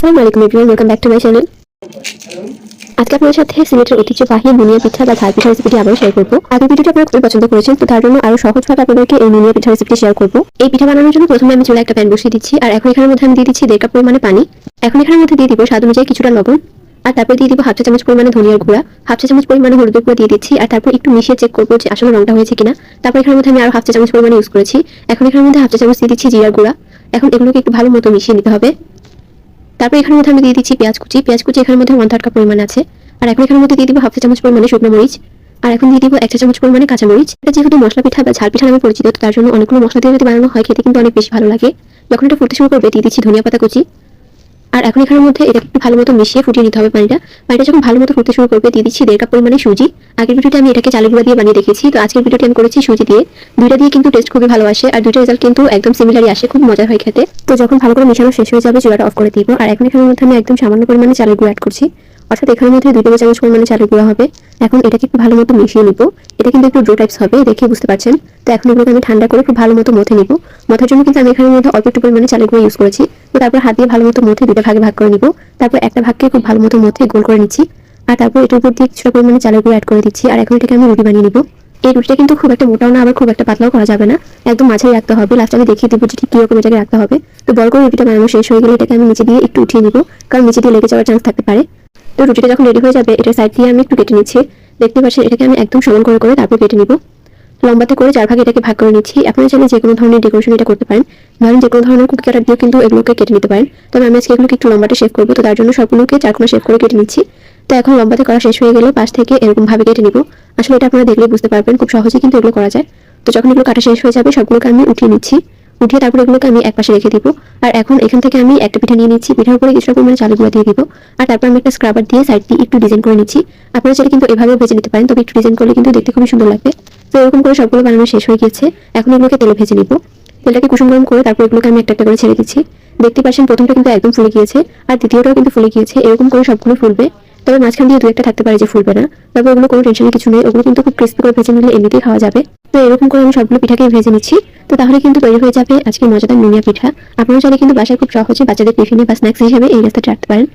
আসসালামু আলাইকুম everyone welcome back to my channel আজকে আপনাদের সাথে সিলেটের ঐতিহ্যবাহী বুনিয়া পিঠা বা ঝাল পিঠা রেসিপিটি আবারও শেয়ার করব। আগের ভিডিওটি আপনারা খুবই পছন্দ করেছেন, তো তার জন্য আরও সহজভাবে আপনাদেরকে এই বুনিয়া পিঠা রেসিপিটি শেয়ার করব। এই পিঠা বানানোর জন্য প্রথমে আমি চুলে একটা প্যান বসিয়ে দিচ্ছি, আর এখন এখানের মধ্যে আমি দিয়ে দিচ্ছি দেড় কাপ পরিমাণে পানি। এখন এখানের মধ্যে দিয়ে দিব স্বাদ অনুযায়ী কিছুটা লবণ, আর তারপর দিয়ে দিব হাফ চা চামচ পরিমাণে ধনিয়ার গুঁড়া। হাফ চা চামচ পরিমাণে হলুদের গুঁড়া দিয়ে দিচ্ছি, আর তারপর একটু মিশিয়ে চেক করব যে আসলে রংটা হয়েছে কিনা। তারপর এখানের মধ্যে আমি আরও হাফ চা চামচ পরিমাণে ইউজ করেছি। এখন এখানের মধ্যে হাফ চা চামচ দিয়ে দিচ্ছি জিরার গুঁড়া। এখন এগুলোকে একটু ভালো মতো মিশিয়ে নিতে হবে। তারপর এখানের মধ্যে আমি দিয়ে দিচ্ছি পেঁয়াজ কুচি। পেঁয়াজ কুচি এখানের মধ্যে ওয়ান থার্ড কাপ পরিমাণ আছে। আর এখন এখানের মধ্যে দিয়ে দিব হাফ চামচ পরিমাণে শুকনো মরিচ। আর এখন দিয়ে দিব এক চামচ পরিমাণে কাঁচা মরিচ। এটা যেহেতু মশলা পিঠা বা ঝাল পিঠা নামে পরিচিত তার জন্য অনেকগুলো মশলা দিয়ে যদি বানানো হয়, খেতে কিন্তু অনেক বেশি ভালো লাগে। যখন এটা ফুটতে শুরু করবে, দিয়ে দিচ্ছি ধনিয়া পাতা কুচি। আর এখন এখানের মধ্যে এটাকে একটু ভালো মতো মিশিয়ে ফুটিয়ে নিতে হবে পানিটা। পানিটা যখন ভালো মতো ফুটতে শুরু করবে, দিয়ে দিচ্ছি দেড় কাপ পরিমাণে সুজি। আগের ভিডিওতে আমি এটাকে চালের গুঁড়া দিয়ে বানিয়ে দেখেছি তো আজকের ভিডিওটি আমি করেছি সুজি দিয়ে। দুইটা দিয়ে কিন্তু টেস্ট খুবই ভালো আসে, আর দুইটা রেজাল্ট কিন্তু একদম সিমিলারই আসে, খুব মজার হয় খেতে। তো যখন ভালো করে মেশানো শেষ হয়ে যাবে, চুলাটা অফ করে দিব। আর এখন এখানের মধ্যে আমি একদম সামান্য পরিমাণে চালের গুঁড়ো অ্যাড করছি। অর্থাৎ এখানের মধ্যে দুই টেবিল চামচ পরিমাণে চালের গুঁড়া হবে। এখন এটাকে একটু ভালো মতো মিশিয়ে নিব। এটা কিন্তু একটু ড্রো টাইপস হবে, দেখে বুঝতে পারছেন। তো এখন এগুলোকে আমি ঠান্ডা করে খুব ভালো মতো মথে নিব। মথার জন্য কিন্তু আমি এখানের মধ্যে অল্প একটু পরিমাণে চালের গুঁড়া ইউজ করেছি। তো তারপর হাত দিয়ে ভালো মতো মথে দুটো ভাগে ভাগ করে নিব। তারপর একটা ভাগকে খুব ভালো মতো মথে গোল করে নিচ্ছি। আর তারপর এটার উপর দিয়ে কিছুটা পরিমাণে চালের গুঁড়া অ্যাড করে দিচ্ছি। আর এখন এটাকে আমি রুটি বানিয়ে নিব। এই রুটিটা কিন্তু খুব একটা মোটাও না, আবার খুব একটা পাতলাও করা যাবে না। একদম মাঝারি রাখতে হবে। লাস্টে আমি দেখিয়ে দিব যে ঠিক কীরকম এটাকে রাখতে হবে। তো বড় করে রুটিটা বানানো শেষ হয়ে গেলে এটাকে আমি নিচে দিয়ে একটু উঠিয়ে নিব। কারণ নিচে দিয়ে লেগে যাওয়ার চান্স থাকতে পারে। তো রুটিটা যখন রেডি হয়ে যাবে এটা সাইড দিয়ে আমি একটু কেটে নিচ্ছি। দেখতে পাচ্ছেন, এটাকে আমি একদম সমান করে করে তারপর কেটে নিব। লম্বাতে করে চার ভাগে এটাকে ভাগ করে নিচ্ছি। আপনারা চাইলে যে কোনো ধরনের ডেকোরেশন এটা করতে পারেন। ধরেন যে কোনো ধরনের কুকি কাটার দিয়েও কিন্তু এগুলোকে কেটে নিতে পারেন। তবে আমি আজকে এগুলোকে একটু লম্বাতে শেভ করব, তো তার জন্য সবগুলোকে চারকোনা শেভ করে কেটে নিচ্ছি। তো এখন লম্বাতে করা শেষ হয়ে গেলে পাশ থেকে এরকম ভাবে কেটে নিব। আসলে এটা আপনারা দেখলে বুঝতে পারবেন, খুব সহজেই কিন্তু এগুলো করা যায়। তো যখন এগুলো কাটা শেষ হয়ে যাবে, সবগুলোকে আমি উঠিয়ে নিচ্ছি। উঠিয়ে তারপর এগুলোকে আমি এক পাশে রেখে দিব। আর এখন এখান থেকে আমি একটা পিঠা নিয়ে নিচ্ছি। পিঠার উপরে কিছুটা পরিমাণে চালের গুঁড়া দিয়ে দিব। আর তারপর আমি একটা স্ক্রাবার দিয়ে সাইড দিয়ে একটু ডিজাইন করে নিচ্ছি। আপনারা চাইলে কিন্তু এভাবে ভেজে নিতে পারেন, তবে একটু ডিজাইন করলে কিন্তু দেখতে খুবই সুন্দর লাগবে। তো এরকম করে সবগুলো বানানো শেষ হয়ে গিয়েছে। এখন এগুলোকে তেলে ভেজে নিব। তেলটাকে কুসুম গরম করে তারপর এগুলোকে আমি একটা একটা করে ছেড়ে দিচ্ছি। দেখতে পাচ্ছেন প্রথমটা কিন্তু একদম ফুলে গিয়েছে, আর দ্বিতীয়টাও কিন্তু ফুলে গিয়েছে। এরকম করে সবগুলো ফুলবে। তবে মাঝখান দিয়ে দু একটা থাকতে পারে যে ফুলবে না। তবে ওগুলো কোনো টেনশনের কিছু নেই। ওগুলো কিন্তু খুব ক্রিস্পি করে ভেজে নিলে এমনিতেই খাওয়া যাবে। তো এরকম করে আমি সবগুলো পিঠাকে ভেজে নিচ্ছি। তো তাহলে কিন্তু তৈরি হয়ে যাবে আজকে মজাদার মিনিয়া পিঠা। আপনারা চাইলে কিন্তু বাসায় খুব সহজে বাচ্চাদের টিফিনে বা স্ন্যাক্স হিসেবে এই রাস্তাটা রাখতে পারেন।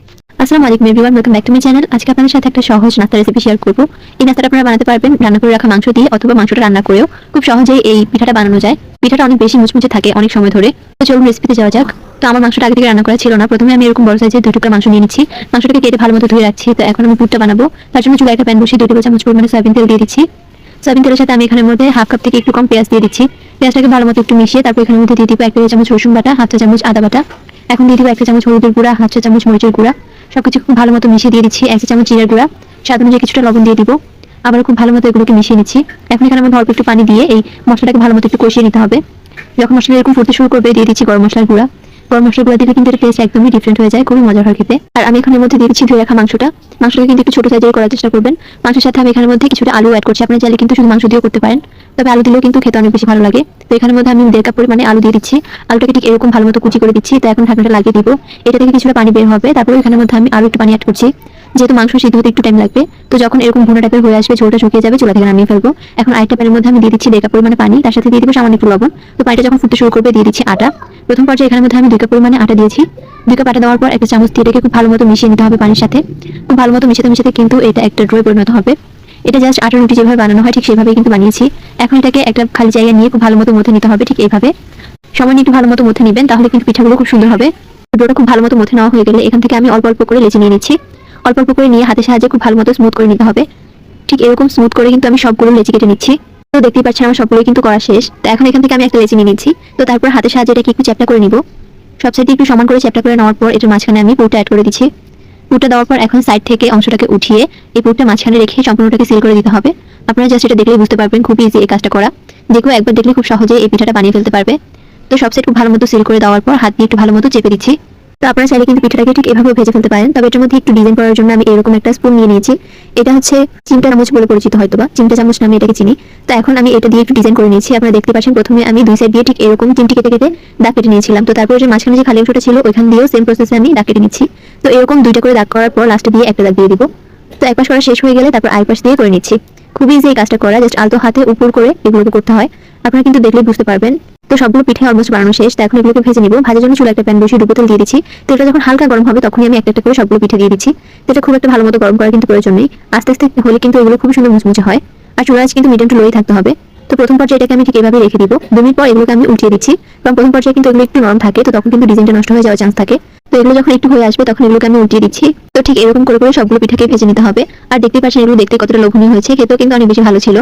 আসসালামু আলাইকুম everyone welcome back to my channel আজকে আপনাদের সাথে একটা সহজ নাস্তা রেসিপি শেয়ার করব। এই নাস্তাটা আপনারা বানাতে পারবেন রান্না করে রাখা মাংস দিয়ে অথবা মাংসটা রান্না করেও। খুব সহজেই এই পিঠাটা বানানো যায়। পিঠাটা অনেক বেশি মুচমুচে থাকে অনেক সময় ধরে। তো চলুন রেসিপিতে যাওয়া যাক। তো আমার মাংসটা আগে থেকে রান্না করা ছিল না। প্রথমে আমি এরকম বড় সাইজের দুই টুকরা মাংস নিয়ে নিচ্ছি। মাংসটাকে কেটে ভালো মতো ধুয়ে রাখছি। তো এখন আমি পুরটা বানাবো। তার জন্য চুলা একটা প্যান বসিয়ে দুই টেবিল চামচ পরিমাণে সয়াবিন তেল দিয়ে দিচ্ছি। সয়াবিন তেলের সাথে আমি এখানের মধ্যে হাফ কাপ থেকে একটু কম পেঁয়াজ দিয়ে দিচ্ছি। পেঁয়াজটাকে ভালো মতো একটু মিশিয়ে তারপর এখানের মধ্যে দিয়ে দিব এক টেবিল চামচ রসুন বাটা, হাফ চা চামচ আদা বাটা। এখন দিয়ে দিব এক চামচ হলুদের গুঁড়া, হাফ চা চামচ মরিচের গুঁড়া। সবকিছু খুব ভালো মতো মিশিয়ে দিয়ে দিচ্ছি, এক চামচ জিরার গুঁড়া। স্বাদ অনুযায়ী কিছুটা লবণ দিয়ে দিব। আবার খুব ভালো মতো এগুলোকে মিশিয়ে নিচ্ছি। এখন এখানে মধ্যে অল্প একটু পানি দিয়ে এই মশলাটাকে ভালো মতো একটু কষিয়ে নিতে হবে। যখন মশলা এরকম ফুটতে শুরু করবে, দিয়ে দিচ্ছি গরম মশলার গুঁড়া। গরম মশলাগুলো দিলে কিন্তু টেস্ট একদমই ডিফারেন্ট হয়ে যায়, খুবই মজার হয় খেতে। আর আমি এখানে মধ্যে দিয়ে দিচ্ছি ধুয়ে রাখা মাংসটা। মাংসটাকে কিন্তু একটু ছোট সাইজের করার চেষ্টা করবেন। মাংসের সাথে আমি এখানে মধ্যে কিছুটা আলু অ্যাড করছি। আপনি চাইলে কিন্তু শুধু মাংস দিয়েও করতে পারেন। তবে আলু দিলেও কিন্তু খেতে অনেক বেশি ভালো লাগে। তো এখানে মধ্যে আমি দেড় কাপ পরিমাণে আলু দিয়ে দিচ্ছি। আলুটাকে ঠিক এরকম ভালো মতো কুচি করে দিচ্ছি। তো এখন ঢাকনাটা লাগিয়ে দিব। এটা থেকে কিছুটা পানি বের হবে। তারপরে এখানে মধ্যে আমি আলু একটু পানি অ্যাড করছি। যেহেতু মাংস সিদ্ধ হতে একটু টাইম লাগবে, তো যখন এরকম ভুনা টাইপের হয়ে আসবে, ঝোলটা শুকিয়ে যাবে, চুলা থেকে নামিয়ে ফেলব। এখন আরেকটা প্যানের মধ্যে আমি দিয়ে দিচ্ছি কাপ পরিমাণে পানি, তার সাথে দিয়ে দিব সামান্য একটু লবণ। তো পানিটা যখন ফুটতে শুরু করবে, দিয়ে দিচ্ছি আটা। প্রথম পর্যায়ে এখানের মধ্যে আমি দুই কাপ পরিমাণে আটা দিয়েছি। দুই কাপ আটা দেওয়ার পর একটা চামচ দিয়ে খুব ভালো মতো মিশিয়ে নিতে হবে পানির সাথে। খুব ভালো মতো মিশাতে মিশাতে কিন্তু এটা একটা ড্রয়ে পরিণত হবে। এটা জাস্ট আটা রুটি যেভাবে বানানো হয়, ঠিক সেভাবেই কিন্তু বানিয়েছি। এখন এটাকে একটা খালি জায়গা নিয়ে খুব ভালো মতো মধ্যে নিতে হবে, ঠিক এইভাবে। সময় একটু ভালো মতো মধ্যে নেবেন, তাহলে কিন্তু পিঠাগুলো খুব সুন্দর হবে। ডোটা খুব ভালো মতো মধ্যে নেওয়া হয়ে গেলে এখান থেকে আমি অল্প অল্প করে লেচি নিয়ে নিচ্ছি। অল্প অল্প করে নিয়ে হাতের সাহায্যে খুব ভালো মতো স্মুথ করে নিতে হবে। ঠিক এরকম স্মুথ করে কিন্তু আমি সবগুলো লেচি কেটে নিচ্ছি। তো দেখতেই পাচ্ছেন আমার সবগুলো কিন্তু করা শেষ। তো এখন এখান থেকে আমি একটা লেচি নিয়ে নিচ্ছি। তো তারপর হাতের সাহায্যে এটাকে একটু চ্যাপটা করে নিব। সব সাইডে একটু সমান করে চ্যাপটা করে নেওয়ার পর এটার মাঝখানে আমি পুরটা অ্যাড করে দিচ্ছি। পুরটা দেওয়ার পর এখন সাইড থেকে অংশটাকে উঠিয়ে এই পুরটা মাঝখানে রেখে সম্পূর্ণটাকে সিল করে দিতে হবে। আপনারা জাস্ট এটা দেখলেই বুঝতে পারবেন, খুব ইজি এই কাজটা করা। কেউ একবার দেখলে খুব সহজে এই পিঠাটা বানিয়ে ফেলতে পারবে। তো সব সাইড খুব ভালো মতো সিল করে দেওয়ার পর হাত দিয়ে একটু ভালো মতো চেপে দিচ্ছি। তো আপনারা চাইলে কিন্তু পিঠাটাকে ঠিক এভাবে ভেজে ফেলতে পারেন। তবে এটার মধ্যে একটু ডিজাইন করার জন্য আমি এরকম একটা স্পুন নিয়ে নিয়েছি। এটা হচ্ছে চিমটা চামচ বলে পরিচিত হয়তো বা চিমটা চামচ নামে এটাকে চিনি। তো এখন আমি এটা দিয়ে একটু ডিজাইন করে নিয়েছি। আপনারা দেখতে পাচ্ছেন প্রথমে আমি দুই সাইড দিয়ে ঠিক এরকম চিমটি কেটে কেটে দাগ কেটে নিয়েছিলাম। তো তারপরে যে মাঝখানে যে খালি অংশটা ছিল, ওইখান দিয়েও সেম প্রসেসে আমি দাগ কেটে নিচ্ছি। তো এরকম দুইটা করে দাগ করার পর লাস্টে দিয়ে একটা দাগ দিয়ে দিব। তো এক পাশ করা শেষ হয়ে গেলে তারপর আরেক পাশ দিয়ে করে নিচ্ছি। খুবই ইজি এই কাজটা করা। জাস্ট আলতো হাতে উপর করে এগুলোকে করতে হয়। আপনারা কিন্তু দেখলেই বুঝতে পারবেন তো সবগুলো পিঠে অলমোস্ট বানানো শেষ, তো এখন এগুলোকে ভেজে নিব। ভাজার জন্য চুলা একটা প্যান বসিয়ে ডুবো তেল দিয়ে দিচ্ছি। তেলটা যখন হালকা গরম হবে, তখনই আমি একটা একটা করে সবগুলো পিঠে দিয়ে দিচ্ছি। তেলটা খুব একটা ভালো মতো গরম করার কিন্তু প্রয়োজন নেই। আস্তে আস্তে হলে কিন্তু এগুলো খুব সুন্দর মুচমুচে হয়। আর চুলা কিন্তু মিডিয়াম টু লোই থাকতে হবে। তো প্রথম পর্যায়ে এটাকে আমি ঠিক এভাবে রেখে দিব। দু মিনিট পর এগুলোকে আমি উল্টিয়ে দিচ্ছি। কারণ প্রথম পর্যায়ে কিন্তু এগুলো একটু নরম থাকে, তো তখন কিন্তু ডিজাইনটা নষ্ট হয়ে যাওয়ার চান্স থাকে। তো এগুলো যখন একটু হয়ে আসবে, তখন এগুলোকে আমি উল্টিয়ে দিচ্ছি। তো ঠিক এরকম করে করে সবগুলো পিঠাকে ভেজে নিতে হবে। আর দেখতে পাচ্ছেন এগুলো দেখতে কতটা লোভনীয় হয়েছে। খেতেও কিন্তু অনেক বেশি ভালো ছিল।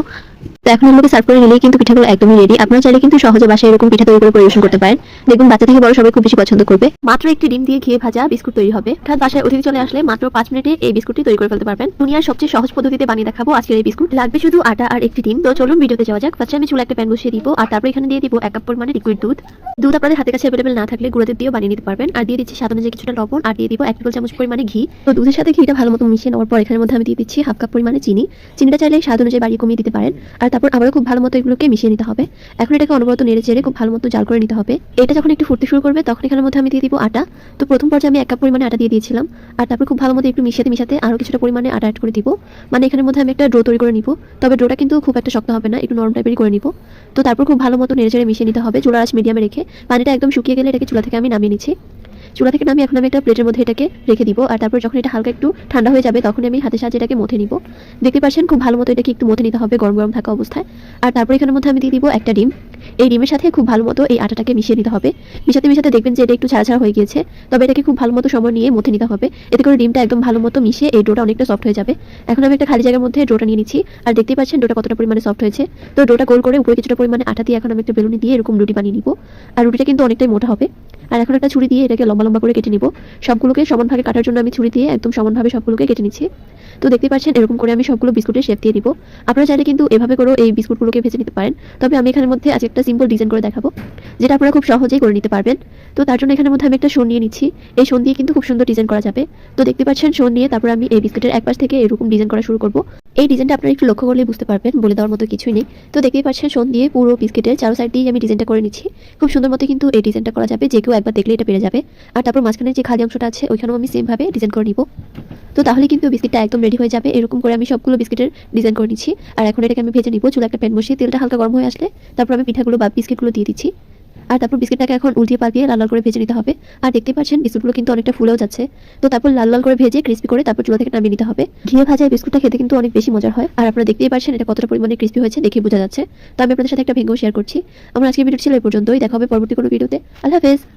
তো এখন এগুলোকে সার্ভ করে নিলেই কিন্তু পিঠাগুলো একদমই রেডি আপনারা চাইলে কিন্তু সহজে বাসায় এরকম পিঠা তৈরি করে পরিবেশন করতে পারেন। দেখুন বাচ্চা থেকে বড় সবাই খুব বেশি পছন্দ করবে। মাত্র একটি ডিম দিয়ে ঘিয়ে ভাজা বিস্কুট তৈরি হবে। অর্থাৎ বাসায় অতিথি চলে আসলে মাত্র পাঁচ মিনিটে এই বিস্কুটটি তৈরি করে ফেলতে পারবেন। দুনিয়ার সবচেয়ে সহজ পদ্ধতিতে বানিয়ে দেখাবো আজকের এই বিস্কুট। লাগবে শুধু আটা আর একটি ডিম। তো চলুন ভিডিওতে যাওয়া যাক। ফার্স্টে আমি চুলা একটা প্যান বসিয়ে দিব আর তারপর এখানে দিয়ে দিব এক কাপ পরিমাণে লিকুইড দুধ। দুধ আপনাদের হাতের কাছে অ্যাভেলেবল না থাকলে গুঁড়ো দুধ দিয়েও বানিয়ে নিতে পারবেন। আর দিয়ে দিচ্ছি সাধারণ যে কিছুটা লবণ আর দিয়ে দিব এক টেবিল চামচ পরিমাণে ঘি। তো দুধের সাথে ঘিটা ভালো মতো মিশিয়ে নেওয়ার পর এখানের মধ্যে আমি দিয়ে দিচ্ছি হাফ কাপ পরিমাণে চিনি। চিনিটা চাইলে স্বাদ অনুযায়ী বাড়িয়ে কমিয়ে দিতে পারেন। আর তারপর আবারও খুব ভালো মতো এগুলোকে মিশিয়ে নিতে হবে। এখন এটাকে অনবরত নেড়ে চেড়ে খুব ভালো মতো জাল করে নিতে হবে। এটা যখন একটু ফুটতে শুরু করবে, তখন এখানের মধ্যে আমি দিয়ে দিব আটা। তো প্রথম পর্যায়ে আমি এক কাপ পরিমাণে আটা দিয়ে দিয়েছিলাম। আর তারপর খুব ভালো মতো একটু মিশাতে মিশাতে আরও কিছুটা পরিমাণে আটা অ্যাড করে দিব। মানে এখানের মধ্যে আমি একটা ড্রো তৈরি করে নিব। তবে ড্রোটা কিন্তু খুব একটা শক্ত হবে না, একটু নরম টাইপেরই করে নিব। তো তারপর খুব ভালো মতো নেড়ে চেড়ে মিশিয়ে নিতে হবে চুলার আঁচ মিডিয়ামে রেখে। পানিটা একদম শুকিয়ে গেলে এটাকে চুলা থেকে আমি নামিয়ে নিচ্ছি। চুলা থেকে নামি এখন আমি একটা প্লেটের মধ্যে এটাকে রেখে দিব। আর তারপর যখন এটা হালকা একটু ঠান্ডা হয়ে যাবে তখন আমি হাতে সাহায্যে এটাকে মথে নিব। দেখতে পাচ্ছেন, খুব ভালো মতো এটাকে একটু মথে নিতে হবে, গরম গরম থাকা অবস্থায়। আর তারপর এখানের মধ্যে আমি দিয়ে দিব একটা ডিম। এই ডিমের সাথে খুব ভালো মতো এই আটাটাকে মিশিয়ে নিতে হবে। মিশাতে মিশাতে দেখবেন যে এটা একটু ছাড়া ছাড়া হয়ে গিয়েছে। তবে এটাকে খুব ভালো মতো সময় নিয়ে মথে নিতে হবে। এতে করে ডিমটা একদম ভালো মতো মিশিয়ে এই ডোটা অনেকটা সফট হয়ে যাবে। এখন আমি একটা খালি জায়গার মধ্যে ডোটা নিয়ে নিচ্ছি। আর দেখতেই পাচ্ছেন ডোটা কতটা পরিমাণে সফট হয়েছে। তো ডোটা গোল করে উপরে কিছুটা পরিমাণে আটা দিয়ে এখন আমি একটা বেলুনি দিয়ে এরকম রুটি বানিয়ে নিব। আর রুটিটা কিন্তু অনেকটাই মোটা হবে। আর এখন একটা ছুরি দিয়ে এটাকে লম্বা লম্বা করে কেটে নিব। সবগুলোকে সমানভাবে কাটার জন্য আমি ছুরি দিয়ে একদম সমানভাবে সবগুলোকে কেটে নিচ্ছি। তো দেখতে পাচ্ছেন, এরকম করে আমি সবগুলো বিস্কুটের শেপ দিয়ে দিব আপনারা চাইলে কিন্তু এভাবে করেও এই বিস্কুটগুলোকে ভেজে নিতে পারেন। তবে আমি এখানের মধ্যে আজ একটা সিম্পল ডিজাইন করে দেখাবো, যেটা আপনারা খুব সহজেই করে নিতে পারবেন। তো তার জন্য এখানের মধ্যে আমি একটা শোন নিয়ে নিচ্ছি। এই শোন দিয়ে কিন্তু খুব সুন্দর ডিজাইন করা যাবে। তো দেখতে পাচ্ছেন শোন নিয়ে তারপর আমি এই বিস্কুটের এক পাশ থেকে এরকম ডিজাইন করা শুরু করব। এই ডিজাইনটা আপনারা একটু লক্ষ্য করলে বুঝতে পারবেন, বলে দেওয়ার মতো কিছুই নেই। তো দেখতেই পাচ্ছেন শোন দিয়ে পুরো বিস্কিটের চারো সাইড দিয়ে আমি ডিজাইনটা করে নিচ্ছি। খুব সুন্দর মতো কিন্তু এই ডিজাইনটা করা যাবে, যে কেউ একবার দেখলে এটা পেরে যাবে। আর তারপর মাঝখানে যে খালি অংশটা আছে, ওইখানেও আমি সেমভাবে ডিজাইন করে নিব। তো তাহলে কিন্তু বিস্কিটটা একদম রেডি হয়ে যাবে। এরকম করে আমি সবগুলো বিস্কিটের ডিজাইন করে নিচ্ছি। আর এখন এটাকে আমি ভেজে নিব চুলা একটা প্যান বসিয়ে তেলটা হালকা গরম হয়ে আসলে তারপর আমি পিঠাগুলো বা বিস্কিটগুলো দিয়ে দিচ্ছি। আর তারপর বিস্কিটটাকে এখন উল্টিয়ে পাল্টিয়ে লাল লাল করে ভেজে নিতে হবে। আর দেখতে পাচ্ছেন, বিস্কুটগুলো কিন্তু অনেকটা ফুলেও যাচ্ছে। তো তারপর লাল লাল করে ভেজে ক্রিস্পি করে তারপর চুলা থেকে নামিয়ে নিতে হবে। ঘিয়ে ভাজা বিস্কুটটা খেতে কিন্তু অনেক বেশি মজার হয়। আর আপনারা দেখতেই পাচ্ছেন, এটা কতটা পরিমাণে ক্রিস্পি হয়েছে দেখে বোঝা যাচ্ছে। তো আমি আপনাদের সাথে একটা ভেঙ্গেও শেয়ার করছি। আমরা আজকে ভিডিও ছিল এই পর্যন্তই। দেখা হবে পরবর্তী কোনো ভিডিওতে আল্লাহ হাফেজ।